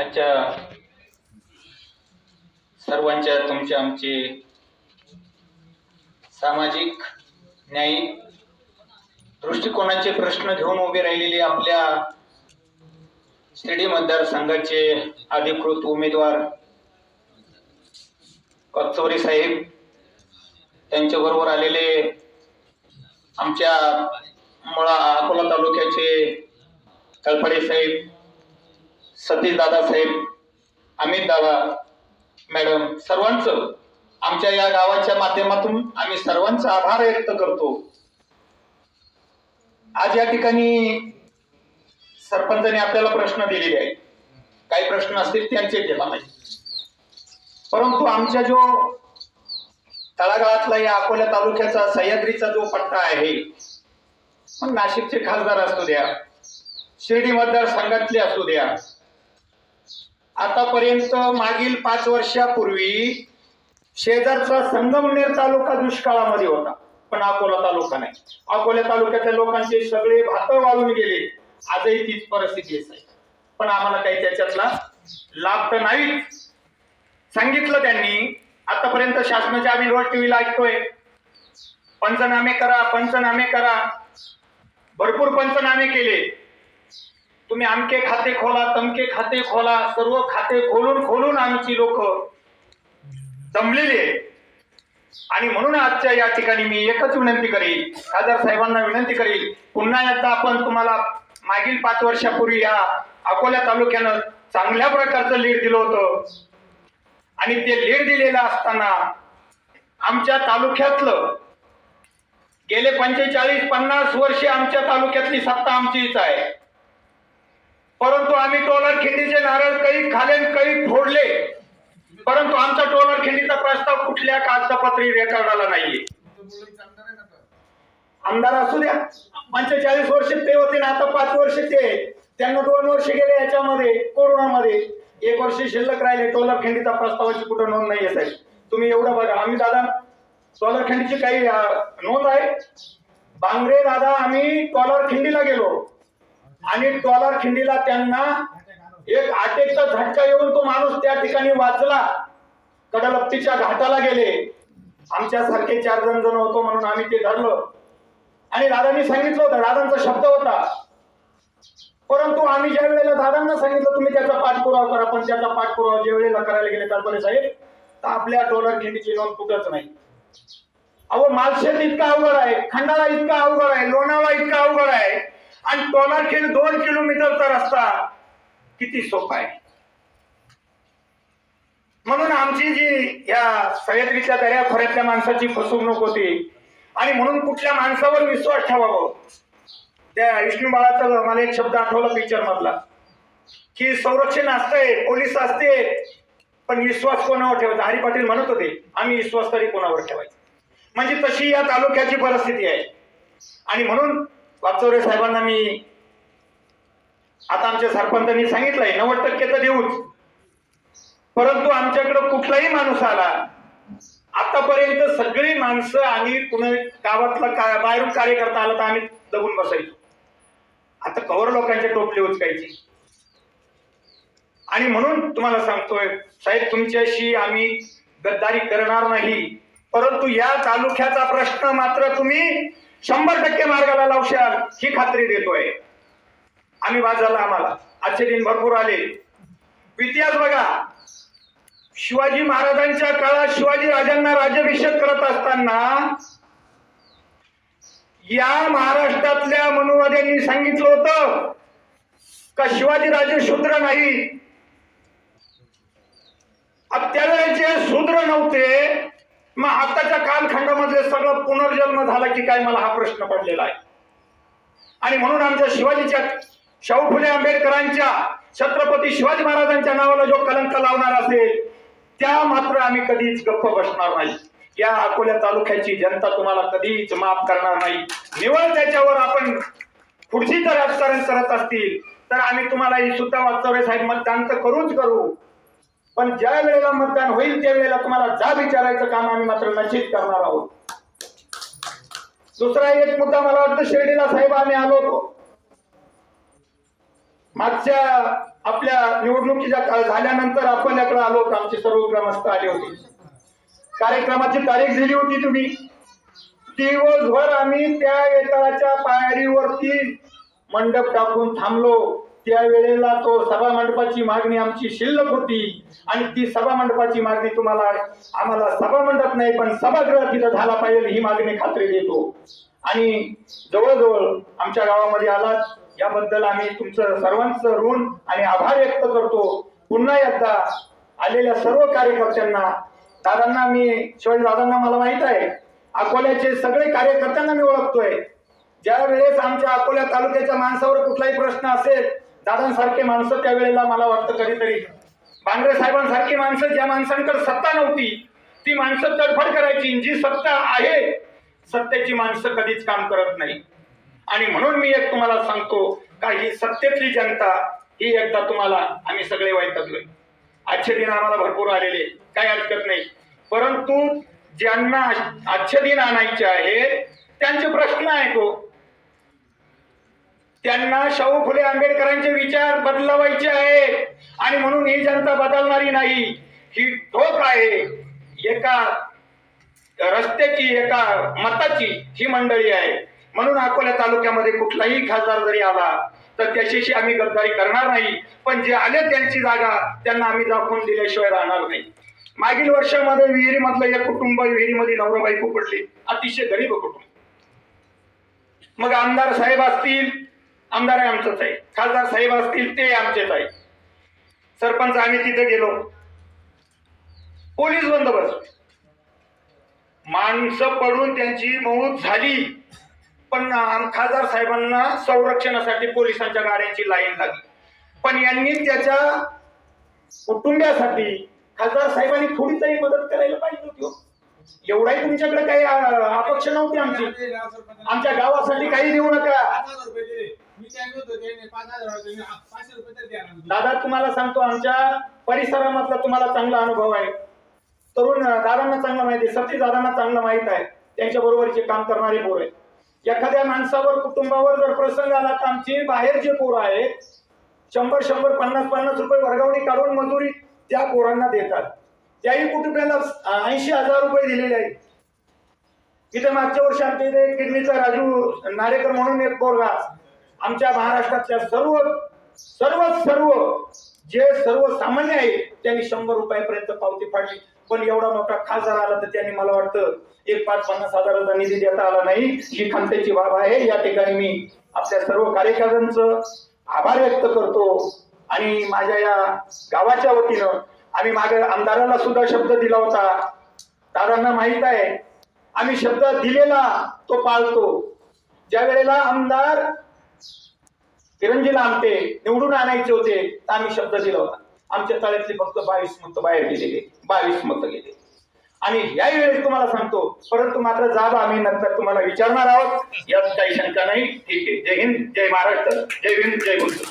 आजच्या सर्वांच्या तुमच्या आमचे सामाजिक न्याय दृष्टिकोनाचे प्रश्न घेऊन उभे राहिलेले आपल्या शिर्डी मतदारसंघाचे अधिकृत उमेदवार कचोरी साहेब त्यांच्याबरोबर आलेले आमच्या मुळा अकोला तालुक्याचे तळपडे साहेब सतीश दादा साहेब अमित दादा मॅडम सर्वांचं आमच्या या गावाच्या माध्यमातून आम्ही सर्वांचा आभार व्यक्त करतो. आज या ठिकाणी सरपंचाने आपल्याला प्रश्न दिलेले आहेत. काही प्रश्न असतील त्यांचे केला नाही परंतु आमच्या जो तळागाळातला या अकोला तालुक्याचा सह्याद्रीचा जो पट्टा आहे मग नाशिकचे खासदार असू द्या शिर्डी मतदारसंघातले असू द्या आतापर्यंत मागील पाच वर्षापूर्वी शेजारचा संगमनेर तालुका दुष्काळामध्ये होता पण अकोला तालुका नाही. अकोला तालुक्यातल्या लोकांचे सगळे भात वाळून गेले. आजही तीच परिस्थिती आहे पण आम्हाला काही त्याच्यातला लाभ तर नाही सांगितलं त्यांनी आतापर्यंत शासनाच्या आम्ही रोज टीव्हीला ऐकतोय. पंचनामे करा पंचनामे करा. भरपूर पंचनामे केले. तुम्ही आमके खाते खोला तमके खाते खोला सर्व खाते खोलून खोलून आमची लोक जमलेली आहे आणि म्हणून आजच्या या ठिकाणी मी एकच विनंती करील खासदार साहेबांना विनंती करील पुन्हा एकदा आपण तुम्हाला मागील पाच वर्षापूर्वी या अकोला तालुक्यानं चांगल्या प्रकारचं लीड दिलं होतं. आणि ते लीड दिलेलं असताना आमच्या तालुक्यातलं गेले पंचेचाळीस पन्नास वर्षे आमच्या तालुक्यातली सत्ता आमचीच आहे. परंतु आम्ही टोलर खिंडीचे नारळ काही खाले काही फोडले. परंतु आमचा टोलर खिंडीचा प्रस्ताव कुठल्या कागदपत्री रेकॉर्डाला नाहीये. आमदार असू द्या. पंचेचाळीस वर्ष ते होते ना आता पाच वर्ष ते. त्यांना दोन वर्ष गेले याच्यामध्ये कोरोनामध्ये. एक वर्ष शिल्लक राहिले टोलर खिंडीचा प्रस्तावाची कुठं नोंद नाही साहेब. तुम्ही एवढं बघा. आम्ही दादा टोलर खिंडीची काही नोंद आहे. बांगरे दादा आम्ही टोलर खिंडीला गेलो. आणि टोलर खिंडीला त्यांना एक आटेचा झटका येऊन तो माणूस त्या ठिकाणी वाचला. कडलपतीच्या घाटाला गेले. आमच्यासारखे चार जण जण होतो म्हणून आम्ही ते धरलं. आणि दादांनी सांगितलं होतं दादांचा शब्द होता. परंतु आम्ही ज्या वेळेला दादांना सांगितलं तुम्ही त्याचा पाठपुरावा करा पण त्याचा पाठपुरावा ज्या वेळेला करायला गेले तारपणे साहेब तर आपल्या डॉलर खिंडीची नोंद कुठंच नाही. अहो मालशेत इतका अवघड आहे खंडाळा इतका अवघड आहे लोणावळा इतका अवघड आहे. आणि टोलर दोन किलोमीटरचा रस्ता किती सोपा आहे. म्हणून आमची जी या सह्याद्रीच्या दर्या खोऱ्यातल्या माणसाची फसवणूक होती आणि म्हणून कुठल्या माणसावर विश्वास ठेवावा त्या विष्णू बाळाचा मला एक शब्द आठवला पिक्चर मधला. की संरक्षण असतंय पोलीस असते पण विश्वास कोणावर ठेवायचा? हरी पाटील म्हणत होते आम्ही विश्वास तरी कोणावर ठेवायचा? म्हणजे तशी या तालुक्याची परिस्थिती आहे. आणि म्हणून वागचौरे साहेबांना मी आता आमच्या सरपंचांनी सांगितलंय नव्वद टक्के तर देऊच. परंतु आमच्याकडे कुठलाही माणूस आला आतापर्यंत सगळी माणसं आणि पुणे गावातला का बाहेरून कार्यकर्ता आला तर आम्ही दबून बसायचो. आता कवर लोकांच्या टोपली उचकायची. आणि म्हणून तुम्हाला सांगतोय साहेब तुमच्याशी आम्ही गद्दारी करणार नाही. परंतु या तालुक्याचा प्रश्न मात्र तुम्ही शंभर टक्के मार्गाला लावशाल ही खात्री देतोय. आम्ही बाजारला आम्हाला. आजचे दिन भरपूर आले. इतिहास बघा. शिवाजी महाराजांच्या काळात शिवाजी राजांना राज्याभिषेक करत असताना या महाराष्ट्रातल्या मनुवाद्यांनी सांगितलं होतं का शिवाजी राजे शूद्र नाही. अब त्यावेळेचे शूद्र नव्हते. मग आताच्या कालखंडामध्ये सगळं पुनर्जन्म झाला की काय मला हा प्रश्न पडलेला आहे. आणि म्हणून आमच्या शिवाजीच्या शाहू फुले आंबेडकरांच्या छत्रपती शिवाजी महाराजांच्या नावाला जो कलंक लावणार असेल त्या मात्र आम्ही कधीच गप्प बसणार नाही. या अकोल्या तालुक्याची जनता तुम्हाला कधीच माफ करणार नाही. निवळ त्याच्यावर आपण पुढची जर राजकारण करत असतील तर आम्ही तुम्हाला ही सुद्धा वागचौरे साहेब मतदान तर करूच करू. पण ज्या वेळेला मतदान होईल त्या वेळेला तुम्हाला जा विचारायचं काम आम्ही मात्र निश्चित करणार आहोत. दुसरा एक मुद्दा मला वाटतं शिर्डीला साहेब आम्ही आलो होतो. मागच्या आपल्या निवडणुकीच्या झाल्यानंतर झाल्यानंतर अकोल्याकडे आलो होतो आमची सर्व ग्रामस्थ आले होते. कार्यक्रमाची तारीख दिली होती तुम्ही. दिवसभर आम्ही त्या येताळाच्या पायरीवरती मंडप टाकून थांबलो. त्यावेळेला तो सभा मंडपाची मागणी आमची शिल्लक होती. आणि ती सभा मंडपाची मागणी तुम्हाला आम्हाला सभा मंडप नाही पण सभागृह तिथं झाला पाहिजे ही मागणी खात्री देतो. आणि जवळजवळ आमच्या गावामध्ये आलात. याबद्दल आम्ही तुमचं सर्वांचं ऋण आणि आभार व्यक्त करतो. पुन्हा एकदा आलेल्या सर्व कार्यकर्त्यांना दादांना मी शिवाजी दादांना मला माहीत आहे अकोल्याचे सगळे कार्यकर्त्यांना मी ओळखतोय. ज्या वेळेस आमच्या अकोल्या तालुक्याच्या माणसावर कुठलाही प्रश्न असेल दादांसारखे माणसं त्यावेळेला मला वाटतं कधीतरी बांगरे साहेबांसारखी माणसं ज्या माणसांकडे सत्ता नव्हती ती माणसं तडफड करायची. जी सत्ता आहे सत्तेची माणसं कधीच काम करत नाही. आणि म्हणून मी एक तुम्हाला सांगतो का ही सत्तेतली जनता ही एकदा तुम्हाला आम्ही सगळे वैतकलोय आजचे दिन आम्हाला भरपूर आलेले काही हरकत नाही. परंतु ज्यांना आजचे दिन आणायचे आहे त्यांचे प्रश्न ऐकू त्यांना शाहू फुले आंबेडकरांचे विचार बदलवायचे आहेत. आणि म्हणून ही जनता बदलणारी नाही. ही ठोक आहे. एका रस्त्याची एका मताची ही मंडळी आहे. म्हणून अकोला तालुक्यामध्ये कुठलाही खासदार जरी आला तर त्याच्याशी आम्ही गद्दारी करणार नाही. पण जे आले त्यांची जागा त्यांना आम्ही दाखवून दिल्याशिवाय राहणार नाही. मागील वर्षामध्ये विहिरीमधलं एक कुटुंब विहिरीमध्ये नवरा बायको अतिशय गरीब कुटुंब. मग आमदार साहेब असतील आमदार आहे आमचंच आहे खासदार साहेब असतील ते आमचेच आहे सरपंच आम्ही तिथे गेलो. पोलीस बंदोबस्त. माणसं पडून त्यांची मौत झाली. पण खासदार साहेबांना संरक्षणासाठी पोलिसांच्या गाड्यांची लाईन लागली. पण यांनी त्याच्या कुटुंबियासाठी खासदार साहेबांनी थोडी तरी मदत करायला पाहिजे होती हो. एवढाही तुमच्याकडे काही अपेक्षा नव्हती आमची. आमच्या गावासाठी काही देऊ नका. दादा तुम्हाला सांगतो आमच्या परिसरामधला तुम्हाला चांगला अनुभव आहे. तरुण दादांना चांगला माहिती आहे सती दादांना चांगलं माहीत आहे. त्यांच्या बरोबरचे काम करणारे पोर आहेत. एखाद्या माणसावर कुटुंबावर जर प्रसंग आला तर आमची बाहेर जे पोरं आहेत शंभर शंभर पन्नास पन्नास रुपये वर्गावणी काढून मजुरी त्या पोरांना देतात. त्याही कुटुंबाला ऐंशी हजार रुपये दिलेले आहेत. इथे मागच्या वर्षी आमच्या इथे किडनीचा राजू नारेकर म्हणून एक पोरगा आमच्या महाराष्ट्रातल्या सर्व सर्व सर्व जे सर्वसामान्य आहे त्यांनी शंभर रुपयापर्यंत पावती फाडली पण एवढा मोठा खासदार आला तर त्यांनी मला वाटतं एक पाच पन्नास हजाराचा निधी देता आला नाही. ही खंतेची बाब आहे. या ठिकाणी मी आपल्या सर्व कार्यकर्त्यांचं आभार व्यक्त करतो. आणि माझ्या या गावाच्या वतीनं आम्ही मागे आमदाराला सुद्धा शब्द दिला होता. दादांना माहीत आहे आम्ही शब्द दिलेला तो पाळतो. ज्या वेळेला आमदार चिरंजीला आमटे निवडून आणायचे होते तर आम्ही शब्द दिला होता. आमच्या तळ्यातले फक्त बावीस मत बाहेर गेलेले बावीस मत गेले आणि याही वेळेस तुम्हाला सांगतो परंतु मात्र जाब आम्ही नंतर तुम्हाला विचारणार आहोत. यात काही शंका नाही. ठीक आहे. जय हिंद जय महाराष्ट्र जय हिंद जय गुरु